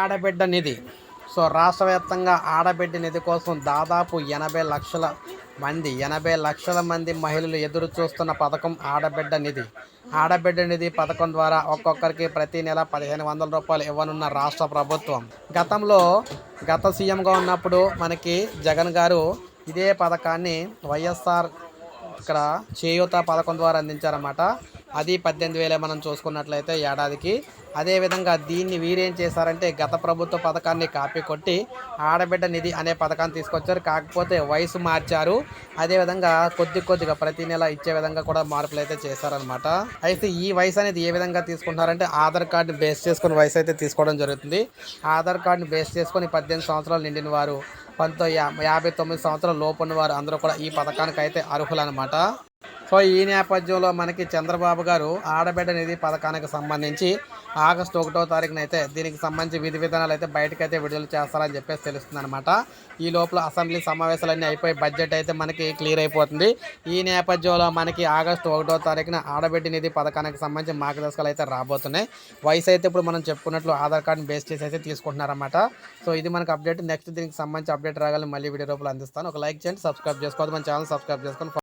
ఆడబిడ్డ నిధి సో రాష్ట్ర వ్యాప్తంగా ఆడబిడ్డ నిధి కోసం దాదాపు ఎనభై లక్షల మంది ఎనభై లక్షల మంది మహిళలు ఎదురు చూస్తున్న పథకం ఆడబిడ్డ నిధి. ఆడబిడ్డ నిధి పథకం ద్వారా ఒక్కొక్కరికి ప్రతి నెల పదిహేను వందల రూపాయలు ఇవ్వనున్న రాష్ట్ర ప్రభుత్వం. గతంలో గత సీఎంగా ఉన్నప్పుడు మనకి జగన్ గారు ఇదే పథకాన్ని వైఎస్ఆర్ ఇక్కడ చేయూత పథకం ద్వారా అందించారన్నమాట. అది పద్దెనిమిది వేలే మనం చూసుకున్నట్లయితే ఏడాదికి. అదేవిధంగా దీన్ని వీరేం చేశారంటే గత ప్రభుత్వ పథకాన్ని కాపీ కొట్టి ఆడబిడ్డ నిధి అనే పథకాన్ని తీసుకొచ్చారు. కాకపోతే వయసు మార్చారు. అదేవిధంగా కొద్ది కొద్దిగా ప్రతి నెల ఇచ్చే విధంగా కూడా మార్పులు అయితే చేశారనమాట అయితే ఈ వయసు అనేది ఏ విధంగా తీసుకుంటారంటే ఆధార్ కార్డు బేస్ చేసుకుని వయసు అయితే తీసుకోవడం జరుగుతుంది. ఆధార్ కార్డుని బేస్ చేసుకొని పద్దెనిమిది సంవత్సరాలు నిండిన వారు పంతొమ్మిది యాభై తొమ్మిది సంవత్సరాల లోపు ఉన్న వారు అందరూ కూడా ఈ పథకానికి అయితే అర్హులనమాట సో ఈ నేపథ్యంలో మనకి చంద్రబాబు గారు ఆడబిడ్డ నిధి పథకానికి సంబంధించి ఆగస్టు ఒకటో తారీఖున అయితే దీనికి సంబంధించి విధి విధానాలు అయితే బయటకైతే విడుదల చేస్తారని చెప్పేసి తెలుస్తుంది అనమాట ఈ లోపల అసెంబ్లీ సమావేశాలన్నీ అయిపోయి బడ్జెట్ అయితే మనకి క్లియర్ అయిపోతుంది. ఈ నేపథ్యంలో మనకి ఆగస్టు ఒకటో తారీఖున ఆడబిడ్డ నిధి పథకానికి సంబంధించి మార్గదర్శకాలు అయితే రాబోతున్నాయి. వయసు అయితే ఇప్పుడు మనం చెప్పుకున్నట్లు ఆధార్ కార్డుని బేస్ చేసి అయితే తీసుకుంటున్నారన్నమాట. సో ఇది మనకు అప్డేట్. నెక్స్ట్ దీనికి సంబంధించి అప్డేట్ రాగాలి మళ్ళీ వీడియో రూపంలో అందిస్తాను. ఒక లైక్ చేయండి సబ్స్క్రైబ్ చేసుకోవద్దు. మన ఛానల్ సబ్స్క్రైబ్ చేసుకొని